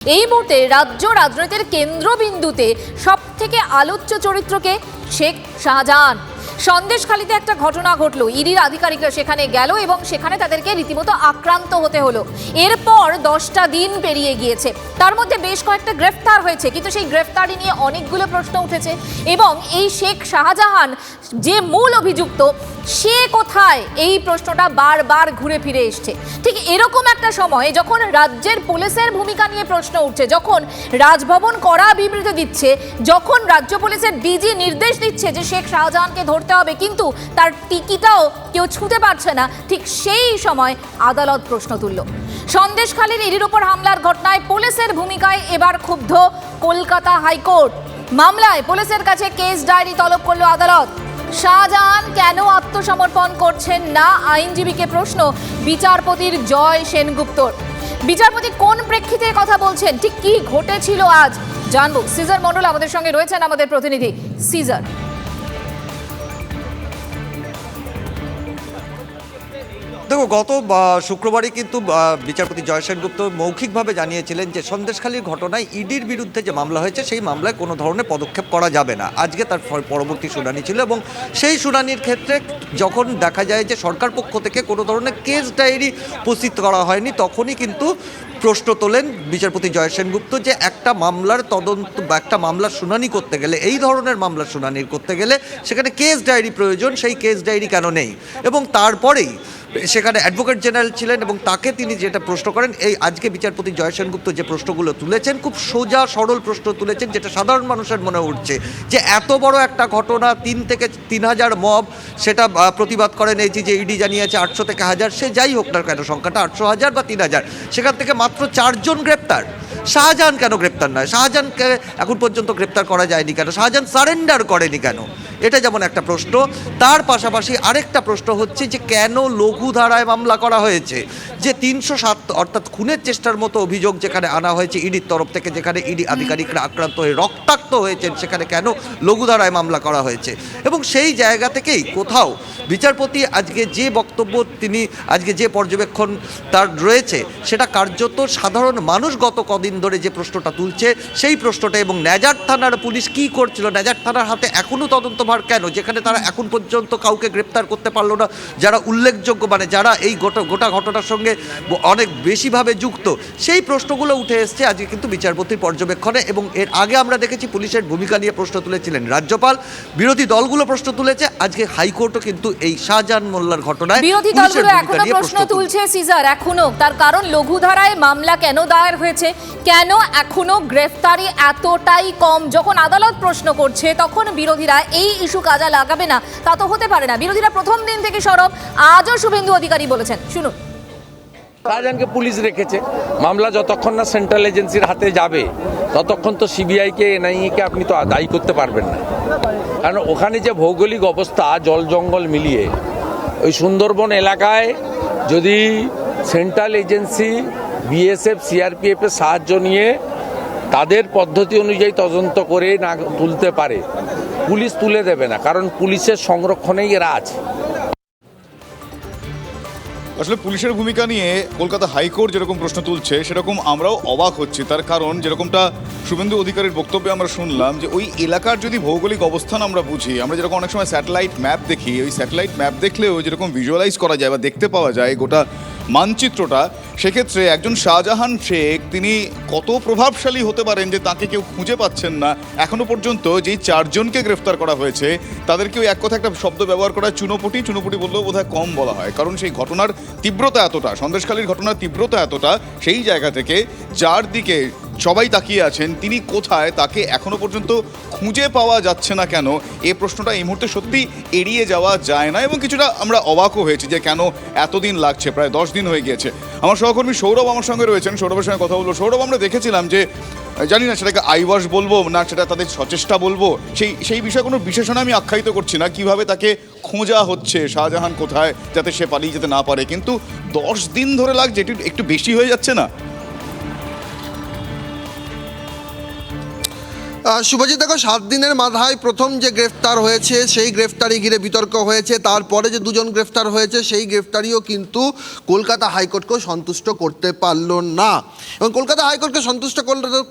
এই মুহূর্তে রাজ্য রাজনীতির কেন্দ্রবিন্দুতে সব থেকে আলোচ্য চরিত্রকে শেখ শাহজাহান। সন্দেশখালিতে একটা ঘটনা ঘটলো। ইডির আধিকারিকরা সেখানে গেল এবং সেখানে তাদেরকে রীতিমতো আক্রান্ত হতে হলো। এরপর দশটা দিন পেরিয়ে গিয়েছে। তার মধ্যে বেশ কয়েকটা গ্রেফতার হয়েছে, কিন্তু সেই গ্রেফতারি নিয়ে অনেকগুলো প্রশ্ন উঠেছে এবং এই শেখ শাহজাহান যে মূল অভিযুক্ত, সে কোথায়? এই প্রশ্নটা বারবার ঘুরে ফিরে এসছে। ঠিক এরকম একটা সময় যখন রাজ্যের পুলিশের ভূমিকা নিয়ে প্রশ্ন উঠছে, যখন রাজভবন করা বিবৃতি দিচ্ছে, যখন রাজ্য পুলিশের ডিজি নির্দেশ দিচ্ছে যে শেখ শাহজাহানকে ধরতে হবে। কিন্তু তার টিকিটাও কেউ ছুঁতে পারছে না। ঠিক সেই সময় আদালত প্রশ্ন তুলল। সন্দেশখালীর ইডির উপর হামলার ঘটনায় পুলিশের ভূমিকায় এবার ক্ষুব্ধ কলকাতা হাইকোর্ট। মামলায় পুলিশের কাছে কেস ডায়েরি তলব করল আদালত। শাহজাহান কেন আত্মসমর্পণ করছেন না? আইনজীবীকে প্রশ্ন, বিচারপতির জয় সেনগুপ্তর। বিচারপতি কোন প্রেক্ষিতে কথা বলছেন? ঠিক কি ঘটেছিল আজ? জানব। সিজার মন্ডল আমাদের সঙ্গে রয়েছেন আমাদের প্রতিনিধি সিজার। দেখো গত শুক্রবারই কিন্তু বিচারপতি জয় সেনগুপ্ত মৌখিকভাবে জানিয়েছিলেন যে সন্দেশখালীর ঘটনায় ইডির বিরুদ্ধে যে মামলা হয়েছে, সেই মামলায় কোনো ধরনের পদক্ষেপ করা যাবে না। আজকে তার পরবর্তী শুনানি ছিল এবং সেই শুনানির ক্ষেত্রে যখন দেখা যায় যে সরকার পক্ষ থেকে কোনো ধরনের কেস ডায়েরি উপস্থিত করা হয়নি, তখনই কিন্তু প্রশ্ন তোলেন বিচারপতি জয় সেনগুপ্ত যে একটা মামলার তদন্ত, বা একটা মামলার শুনানি করতে গেলে, এই ধরনের মামলার শুনানি করতে গেলে সেখানে কেস ডায়েরি প্রয়োজন, সেই কেস ডায়েরি কেন নেই? এবং তারপরেই সেখানে অ্যাডভোকেট জেনারেল ছিলেন এবং তাকে তিনি যেটা প্রশ্ন করেন, এই আজকে বিচারপতি জয় সেনগুপ্ত যে প্রশ্নগুলো তুলেছেন, খুব সোজা সরল প্রশ্ন তুলেছেন যেটা সাধারণ মানুষের মনে উঠছে যে এত বড় একটা ঘটনা, তিন থেকে তিন হাজার মব, সেটা প্রতিবাদ করেন এই যে ইডি জানিয়েছে আটশো থেকে হাজার, সে যাই হোক না কেন, সংখ্যাটা আটশো হাজার বা তিন হাজার, সেখান থেকে মাত্র চারজন গ্রেপ্তার। শাহজাহান কেন গ্রেপ্তার নয়? শাহজাহানকে এখন পর্যন্ত গ্রেপ্তার করা যায়নি কেন? শাহজাহান সারেন্ডার করেনি কেন? এটা যেমন একটা প্রশ্ন তার পাশাপাশি আরেকটা প্রশ্ন হচ্ছে যে কেন লঘু ধারায় মামলা করা হয়েছে? যে তিনশো সাত অর্থাৎ খুনের চেষ্টার মতো অভিযোগ যেখানে আনা হয়েছে ইডির তরফ থেকে যেখানে ইডি আধিকারিকরা আক্রান্ত হয়ে রক্তাক্ত হয়েছেন সেখানে কেন লঘু ধারায় মামলা করা হয়েছে? এবং সেই জায়গা থেকেই কোথাও বিচারপতি আজকে যে বক্তব্য তিনি আজকে যে পর্যবেক্ষণ তার রয়েছে সেটা কার্যত সাধারণ মানুষ গত কদিন ধরে যে প্রশ্নটা তুলছে সেই প্রশ্নটা এবং ন্যাজার থানার পুলিশ কি করছিল ন্যাজার থানার হাতে এখনও তদন্তভার কেন? যেখানে তারা এখন পর্যন্ত কাউকে গ্রেপ্তার করতে পারল না যারা উল্লেখযোগ্য মানে যারা এই গোটা গোটা ঘটনার সঙ্গে অনেক বেশিভাবে যুক্ত সেই প্রশ্নগুলো উঠে এসছে আজকে কিন্তু বিচারপতির পর্যবেক্ষণে এবং এর আগে আমরা দেখেছি পুলিশের ভূমিকা নিয়ে প্রশ্ন তুলেছিলেন রাজ্যপাল। বিরোধী দলগুলো প্রশ্ন তুলেছে আজকে হাইকোর্টও কিন্তু এই শাহজাহান মোল্লার ঘটনায় বিরোধী দলগুলো এখনও প্রশ্ন তুলছে। তুলছে সিজার এখনও। তার কারণ লঘু ধারায় মামলা কেন দায়ের হয়েছে? কেন এখনও গ্রেফতারি এতটাই কম? যখন আদালত প্রশ্ন করছে তখন বিরোধীরা এই ইস্যু কাজে লাগাবে না, তা তো হতে পারে না। বিরোধীরা প্রথম দিন থেকে সরব, আজও শুভেন্দু অধিকারী বলেছেন। শুনুন। শাহজাহানকে পুলিশ রেখেছে। মামলা যতক্ষণ না সেন্ট্রাল এজেন্সির হাতে যাবে, ততক্ষণ তো সিবিআইকে, এনআইএকে আপনি তো দায়ী করতে পারবেন না। কারণ ওখানে যে ভৌগোলিক অবস্থা, জল জঙ্গল মিলিয়ে, ওই সুন্দরবন এলাকায় যদি সেন্ট্রাল এজেন্সি, বিএসএফ সিআরপিএফের সাহায্য নিয়ে তাদের পদ্ধতি অনুযায়ী তদন্ত করে না তুলতে পারে। পুলিশ তুলে দেবে না, কারণ পুলিশের সংরক্ষণেই এরা আছে। আসলে পুলিশের ভূমিকা নিয়ে কলকাতা হাইকোর্ট যেরকম প্রশ্ন তুলছে, সেরকম আমরাও অবাক হচ্ছি। তার কারণ যেরকমটা শুভেন্দু অধিকারীর বক্তব্যে আমরা শুনলাম যে ওই এলাকার যদি ভৌগোলিক অবস্থান আমরা বুঝি, আমরা যেরকম অনেক সময় স্যাটেলাইট ম্যাপ দেখি, ওই স্যাটেলাইট ম্যাপ দেখলেও যেরকম ভিজুয়ালাইজ করা যায় বা দেখতে পাওয়া যায়, গোটা মানচিত্রটা, সেক্ষেত্রে একজন শাহজাহান শেখ, তিনি কত প্রভাবশালী হতে পারেন যে তাকে কেউ খুঁজে পাচ্ছেন না। এখনও পর্যন্ত যেই চারজনকে গ্রেফতার করা হয়েছে, তাদেরকেও এক কথা একটা শব্দ ব্যবহার করা চুনোপুটি চুনোপুটি বললেও বোধহয় কম বলা হয়। কারণ সেই ঘটনার তীব্রতা এতটা, সন্দেশখালীর ঘটনার তীব্রতা এতটা, সেই জায়গা থেকে যার দিকে সবাই তাকিয়ে আছেন, তিনি কোথায়, তাকে এখনও পর্যন্ত খুঁজে পাওয়া যাচ্ছে না কেন? এ প্রশ্নটা এই মুহূর্তে সত্যি এড়িয়ে যাওয়া যায় না এবং কিছুটা আমরা অবাকও হয়েছি যে কেন এতদিন লাগছে, প্রায় দশ দিন হয়ে গিয়েছে। আমার সহকর্মী সৌরভ আমার সঙ্গে রয়েছেন, সৌরভের সঙ্গে কথা বলব। সৌরভ, আমরা দেখেছিলাম যে জানি না সেটাকে আইওয়াস বলব না, সেটা তাদের সচেষ্টা বলব, সেই সেই বিষয়ে কোনো বিশেষণ আমি আখ্যায়িত করছি না, কীভাবে তাকে খোঁজা হচ্ছে, শাহজাহান কোথায়, যাতে সে পালিয়ে যেতে না পারে। কিন্তু দশ দিন ধরে লাগছে একটু একটু বেশি হয়ে যাচ্ছে না? শুভজিৎ, দেখো, সাত দিনের মাথায় প্রথম যে গ্রেফতার হয়েছে, সেই গ্রেফতারি ঘিরে বিতর্ক হয়েছে। তারপরে যে দুজন গ্রেফতার হয়েছে, সেই গ্রেফতারিও কিন্তু কলকাতা হাইকোর্টকেও সন্তুষ্ট করতে পারল না। এবং কলকাতা হাইকোর্টকে সন্তুষ্ট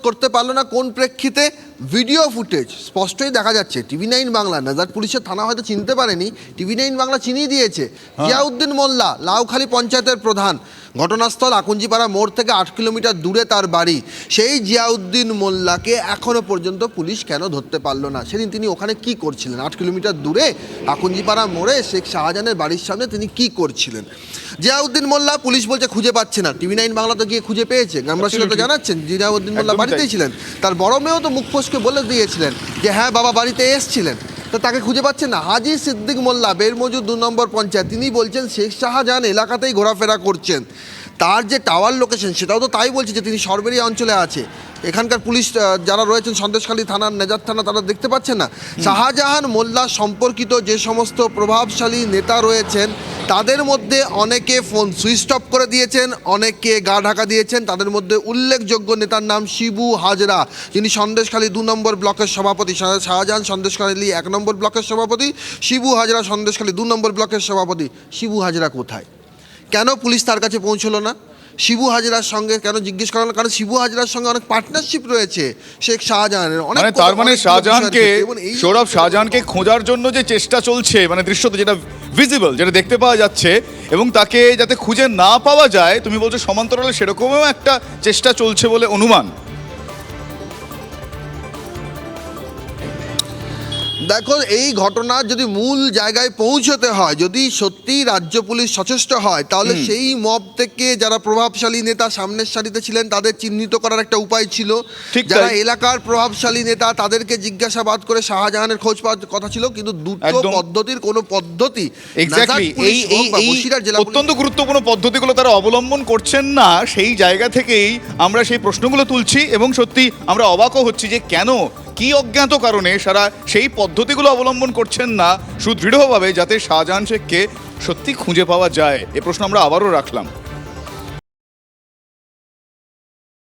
করতে পারল না, কোন প্রেক্ষিতে? ভিডিও ফুটেজ স্পষ্টই দেখা যাচ্ছে। টিভি নাইন বাংলা নাজার পুলিশের থানা হয়তো চিনতে পারেনি। টিভি নাইন বাংলা চিনিয়ে দিয়েছে। জিয়াউদ্দিন মোল্লা লাউখালী পঞ্চায়েতের প্রধান। ঘটনাস্থল আকুঞ্জিপাড়া মোড় থেকে আট কিলোমিটার দূরে তার বাড়ি। সেই জিয়াউদ্দিন মোল্লাকে এখনও পর্যন্ত পুলিশ কেন ধরতে পারল না? সেদিন তিনি ওখানে কি করছিলেন? আট কিলোমিটার দূরে আকুঞ্জিপাড়া মোড়ে শেখ শাহজাহানের বাড়ির সামনে তিনি কি করছিলেন? জিয়াউদ্দিন মোল্লা পুলিশ বলছে খুঁজে পাচ্ছে না। টিভি নাইন বাংলা তো গিয়ে খুঁজে পেয়েছে। গ্রামবাসীরা তো জানাচ্ছেন জিয়াউদ্দিন মোল্লা বাড়িতেই ছিলেন। তার বড় মেয়েও তো মুখ ফসকে বলে দিয়েছিলেন যে হ্যাঁ বাবা বাড়িতে এসছিলেন। তো তাকে খুঁজে পাচ্ছেন না। হাজি সিদ্দিক মোল্লা বেরমজুর দু নম্বর পঞ্চায়েত তিনি বলছেন শেখ শাহজাহান এলাকাতেই ঘোরাফেরা করছেন। তার যে টাওয়ার লোকেশন সেটাও তো তাই বলছে যে তিনি সরবেরিয়া অঞ্চলে আছে। এখানকার পুলিশ যারা রয়েছেন সন্দেশখালী থানার নেজার থানা তারা দেখতে পাচ্ছেন না। শাহজাহান মোল্লা সম্পর্কিত যে সমস্ত প্রভাবশালী নেতা রয়েছেন তাদের মধ্যে অনেকে ফোন সুইচ অফ করে দিয়েছেন অনেকে গা ঢাকা দিয়েছেন। তাদের মধ্যে উল্লেখযোগ্য নেতার নাম শিবু হাজরা, যিনি সন্দেশখালী দু নম্বর ব্লকের সভাপতি। শাহ- শাহজাহান সন্দেশখালী এক নম্বর ব্লকের সভাপতি, শিবু হাজরা সন্দেশখালী দু নম্বর ব্লকের সভাপতি। শিবু হাজরা কোথায়? কেন পুলিশ তার কাছে পৌঁছলো না? শিবু হাজরার সঙ্গে কেন জিজ্ঞেস করা কারণ শিবু হাজরার সঙ্গে অনেক পার্টনারশিপ রয়েছে শেখ শাহজাহানের। অনেক মানে তার মানে শাহজাহানকে সৌরভ শাহজাহানকে খোঁজার জন্য যে চেষ্টা চলছে মানে দৃশ্য তো যেটা ভিজিবল যেটা দেখতে পাওয়া যাচ্ছে এবং তাকে যাতে খুঁজে না পাওয়া যায় তুমি বলছো সমান্তরালে সেরকমও একটা চেষ্টা চলছে বলে অনুমান। দেখো এই ঘটনা যদি মূল জায়গায় পৌঁছতে হয় যদি সত্যি রাজ্য পুলিশ সচেষ্ট হয় তাহলে সেই মব থেকে যারা প্রভাবশালী নেতা সামনের সারিতে ছিলেন তাদের চিহ্নিত করার একটা উপায় ছিল। যারা এলাকার প্রভাবশালী নেতা তাদেরকে জিজ্ঞাসাবাদ করে শাহজাহানের খোঁজ পাওয়ার কথা ছিল কিন্তু দুটো পদ্ধতির কোনো পদ্ধতি এই অত্যন্ত গুরুত্বপূর্ণ পদ্ধতিগুলো তারা অবলম্বন করছেন না সেই জায়গা থেকেই আমরা সেই প্রশ্নগুলো তুলছি এবং সত্যি আমরা অবাকও হচ্ছি যে কেন কি অজ্ঞাত কারণে সারা সেই পদ্ধতিগুলো অবলম্বন করছেন না সুদৃঢ়ভাবে যাতে শাহজাহান শেখকে সত্যি খুঁজে পাওয়া যায়? এ প্রশ্ন আমরা আবারও রাখলাম।